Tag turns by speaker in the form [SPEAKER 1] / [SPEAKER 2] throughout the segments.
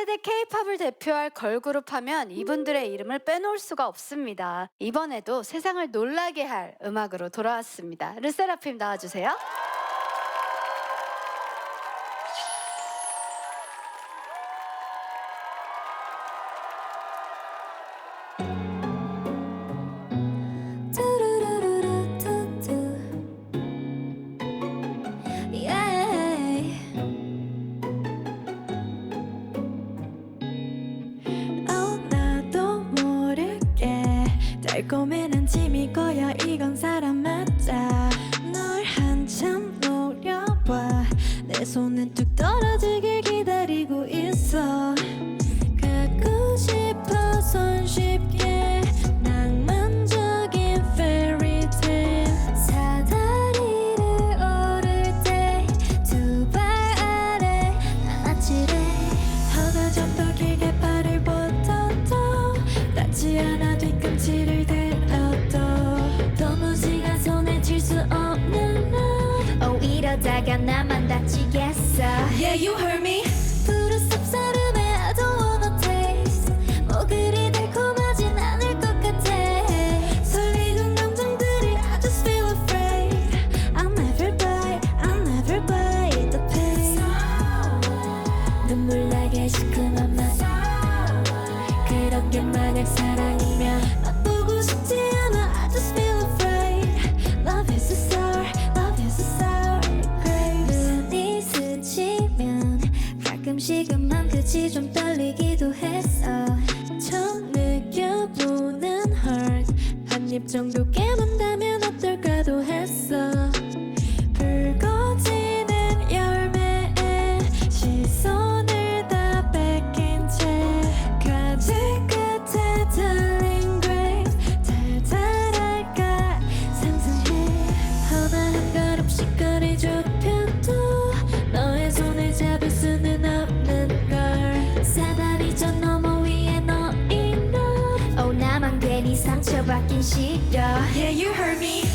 [SPEAKER 1] 4세대 K-팝을 대표할 걸그룹 하면 이분들의 이름을 빼놓을 수가 없습니다. 이번에도 세상을 놀라게 할 음악으로 돌아왔습니다. 르세라핌 나와주세요.
[SPEAKER 2] Go, man. 맘끝이 좀 떨리기도 했어. 처음 느껴보는 heart 한입 정도 상처받긴 싫어 Yeah you heard me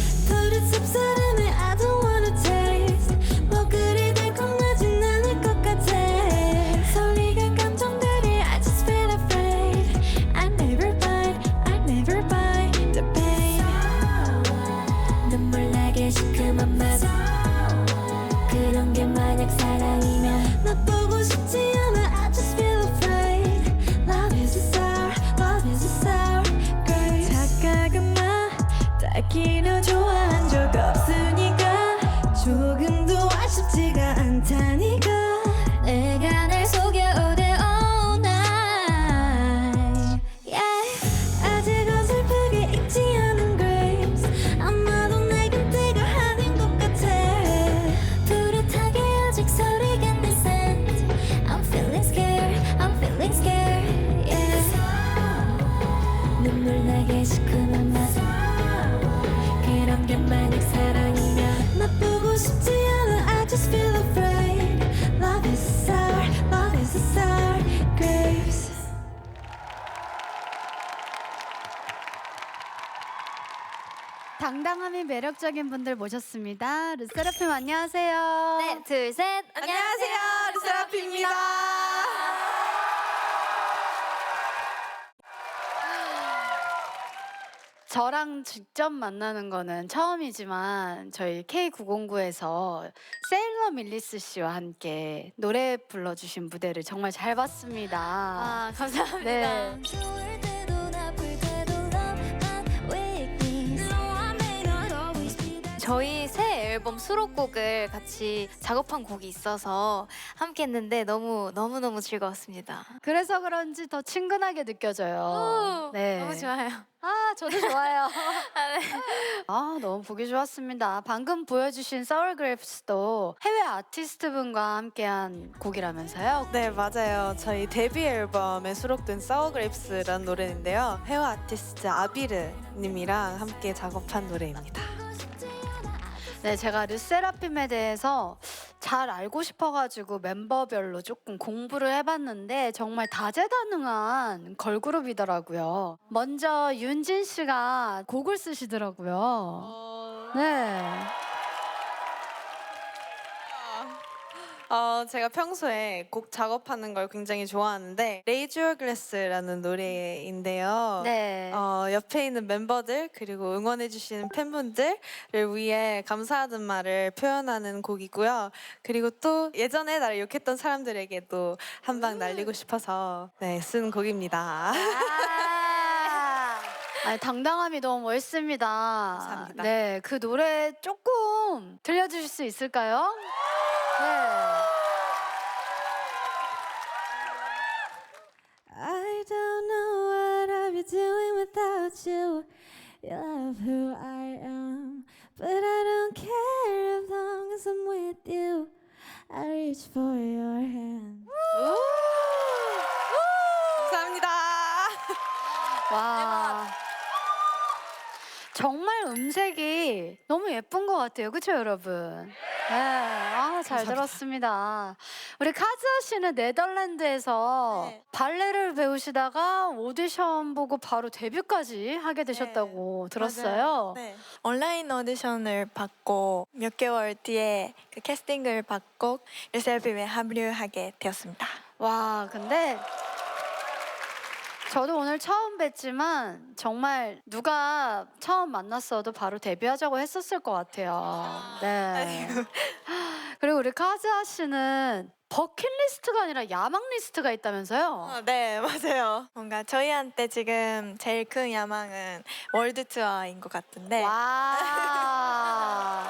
[SPEAKER 1] 당당함이 매력적인 분들 모셨습니다. 르세라핌 안녕하세요.
[SPEAKER 2] 네, 둘, 셋.
[SPEAKER 3] 안녕하세요, 르세라핌입니다.
[SPEAKER 1] 저랑 직접 만나는 거는 처음이지만 저희 K909에서 세일러 밀리스 씨와 함께 노래 불러주신 무대를 정말 잘 봤습니다.
[SPEAKER 2] 아, 감사합니다.
[SPEAKER 1] 네.
[SPEAKER 4] 저희 새 앨범 수록곡을 같이 작업한 곡이 있어서 함께 했는데 너무 너무 너무 즐거웠습니다.
[SPEAKER 1] 그래서 그런지 더 친근하게 느껴져요. 네.
[SPEAKER 4] 너무 좋아요.
[SPEAKER 1] 아, 저도 좋아요.
[SPEAKER 4] 아, 네.
[SPEAKER 1] 아, 너무 보기 좋았습니다. 방금 보여주신 Sour Grapes도 해외 아티스트 분과 함께한 곡이라면서요?
[SPEAKER 3] 네, 맞아요. 저희 데뷔 앨범에 수록된 Sour Grapes라는 노래인데요. 헤어 아티스트 아비르 님이랑 함께 작업한 노래입니다.
[SPEAKER 1] 네, 제가 르세라핌에 대해서 잘 알고 싶어가지고 멤버별로 조금 공부를 해봤는데 정말 다재다능한 걸그룹이더라고요. 먼저 윤진 씨가 곡을 쓰시더라고요. 네.
[SPEAKER 3] 어, 제가 평소에 곡 작업하는 걸 굉장히 좋아하는데 Raise Your Glass라는 노래인데요.
[SPEAKER 1] 네.
[SPEAKER 3] 어, 옆에 있는 멤버들 그리고 응원해 주시는 팬분들을 위해 감사하는 말을 표현하는 곡이고요. 그리고 또 예전에 나를 욕했던 사람들에게도 한 방 날리고 싶어서 네, 쓴 곡입니다.
[SPEAKER 1] 아, 아니, 당당함이 너무 멋있습니다.
[SPEAKER 3] 감사합니다.
[SPEAKER 1] 네, 그 노래 조금 들려주실 수 있을까요? 네.
[SPEAKER 5] of who
[SPEAKER 1] 음색이 너무 예쁜 것 같아요. 그렇죠, 여러분? 네. 아, 잘 들었습니다. 우리 카즈아 씨는 네덜란드에서
[SPEAKER 3] 네.
[SPEAKER 1] 발레를 배우시다가 오디션 보고 바로 데뷔까지 하게 되셨다고 들었어요.
[SPEAKER 3] 네.
[SPEAKER 2] 온라인 오디션을 받고 몇 개월 뒤에 그 캐스팅을 받고 르셀빔에 합류하게 되었습니다.
[SPEAKER 1] 와, 근데 저도 오늘 처음 뵀지만 정말 누가 처음 만났어도 바로 데뷔하자고 했었을 것 같아요. 네. 그리고 우리 카즈아 씨는 버킷리스트가 아니라 야망 리스트가 있다면서요?
[SPEAKER 2] 어, 네, 맞아요. 뭔가 저희한테 지금 제일 큰 야망은 월드 투어인 것 같은데
[SPEAKER 1] 와.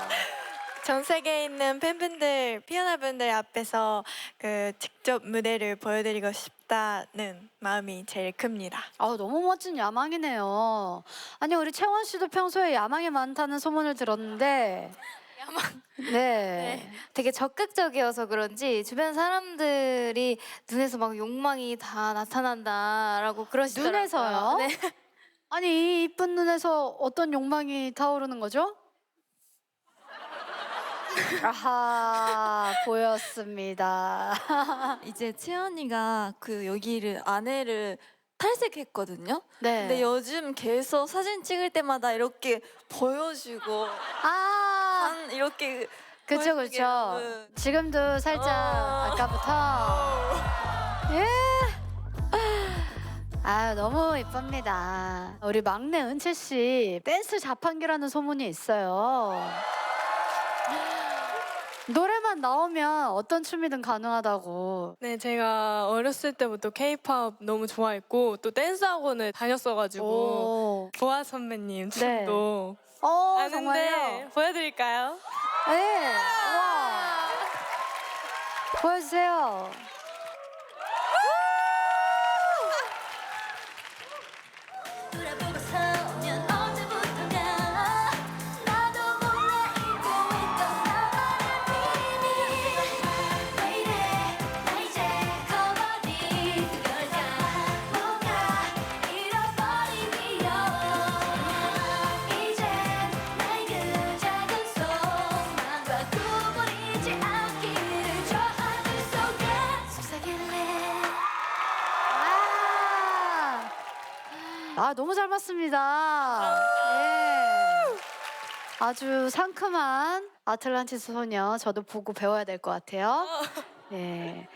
[SPEAKER 2] 전 세계에 있는 팬분들, 피아노분들 앞에서 그 직접 무대를 보여드리고 싶다는 마음이 제일 큽니다.
[SPEAKER 1] 아, 너무 멋진 야망이네요. 아니 우리 채원 씨도 평소에 야망이 많다는 소문을 들었는데
[SPEAKER 6] 야망.
[SPEAKER 1] 네.
[SPEAKER 6] 되게 적극적이어서 그런지 주변 사람들이 눈에서 막 욕망이 다 나타난다라고 그러시더라고요.
[SPEAKER 1] 눈에서요?
[SPEAKER 6] 네.
[SPEAKER 1] 아니 이 이쁜 눈에서 어떤 욕망이 타오르는 거죠? 아하 보였습니다.
[SPEAKER 7] 이제 채연이가 그 여기를 안에를 탈색했거든요.
[SPEAKER 1] 네.
[SPEAKER 7] 근데 요즘 계속 사진 찍을 때마다 이렇게 보여주고 아한 이렇게
[SPEAKER 1] 그쵸
[SPEAKER 7] 보여주게
[SPEAKER 1] 그쵸.
[SPEAKER 7] 너무-
[SPEAKER 1] 지금도 살짝
[SPEAKER 7] 어.
[SPEAKER 1] 아까부터 예. 아 너무 이쁩니다. 우리 막내 은채 씨 댄스 자판기라는 소문이 있어요. 노래만 나오면 어떤 춤이든 가능하다고.
[SPEAKER 8] 네, 제가 어렸을 때부터 케이팝 너무 좋아했고 또 댄스 학원을 다녔어가지고
[SPEAKER 1] 오.
[SPEAKER 8] 보아 선배님
[SPEAKER 1] 네.
[SPEAKER 8] 춤도
[SPEAKER 1] 어
[SPEAKER 8] 아는데
[SPEAKER 1] 정말요?
[SPEAKER 8] 보여드릴까요?
[SPEAKER 1] 네. 와. 보여주세요. 너무 잘 봤습니다. 예. 아주 상큼한 아틀란티스 소녀 저도 보고 배워야 될 것 같아요. 네.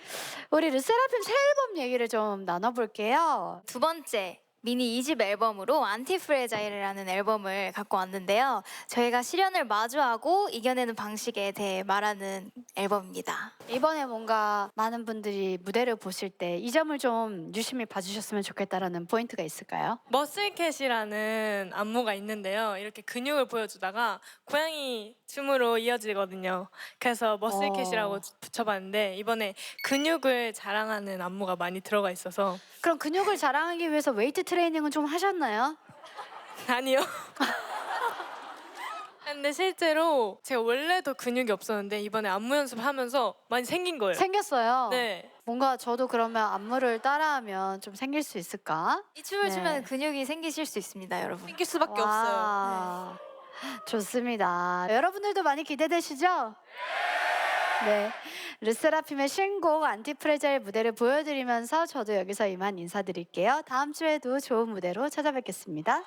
[SPEAKER 1] 우리 르세라핌 새 앨범 얘기를 좀 나눠볼게요.
[SPEAKER 6] 두 번째 미니 2집 앨범으로 안티프레자일이라는 앨범을 갖고 왔는데요. 저희가 시련을 마주하고 이겨내는 방식에 대해 말하는 앨범입니다.
[SPEAKER 1] 이번에 뭔가 많은 분들이 무대를 보실 때 이 점을 좀 유심히 봐주셨으면 좋겠다라는 포인트가 있을까요?
[SPEAKER 8] 머슬캣이라는 안무가 있는데요. 이렇게 근육을 보여주다가 고양이 춤으로 이어지거든요. 그래서 머슬캣이라고
[SPEAKER 1] 어.
[SPEAKER 8] 붙여봤는데 이번에 근육을 자랑하는 안무가 많이 들어가 있어서
[SPEAKER 1] 그럼 근육을 자랑하기 위해서 웨이트 트레이닝은 좀 하셨나요?
[SPEAKER 8] 아니요. 근데 실제로 제가 원래도 근육이 없었는데 이번에 안무 연습하면서 많이 생긴 거예요.
[SPEAKER 1] 생겼어요.
[SPEAKER 8] 네.
[SPEAKER 1] 뭔가 저도 그러면 안무를 따라하면 좀 생길 수 있을까?
[SPEAKER 6] 이 춤을
[SPEAKER 1] 네.
[SPEAKER 6] 추면 근육이 생기실 수 있습니다, 여러분.
[SPEAKER 3] 이길 수밖에 없어요.
[SPEAKER 1] 와, 좋습니다. 여러분들도 많이 기대되시죠? 네. 르세라핌의 신곡 안티프레자일 무대를 보여드리면서 저도 여기서 이만 인사드릴게요. 다음 주에도 좋은 무대로 찾아뵙겠습니다.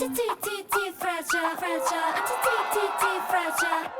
[SPEAKER 9] Anti-T-T-T fragile, fragile.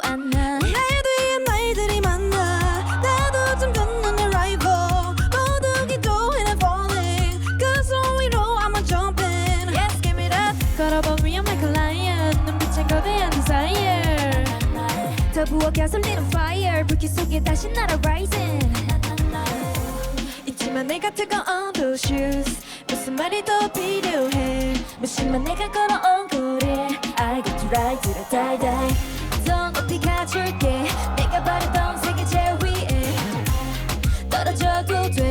[SPEAKER 6] 더 부어 가솔리는 fire. 불길 속에 다시 날아 rising.
[SPEAKER 2] 있지만 내가 뜨거운 두 shoes. 무슨 말이 더 필요해.
[SPEAKER 6] 무심한 내가 걸어온 거리 I got to ride to the die die? 더 높이 가줄게. 내가 바랬던 세계 제일 위에 떨어져도 돼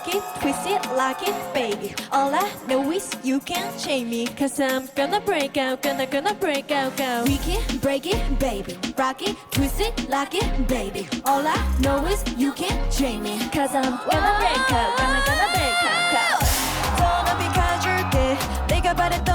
[SPEAKER 2] Rock it, twist it, lock it, baby. All I know is you can't chain me. Cause I'm gonna break out, gonna, gonna break out, go.
[SPEAKER 6] We can break it, baby. Rock it, twist it, lock it, baby. All I know is you can't chain me. Cause I'm gonna break out, gonna, gonna break out.
[SPEAKER 2] 더 높이 가줄게. 내가 바랬던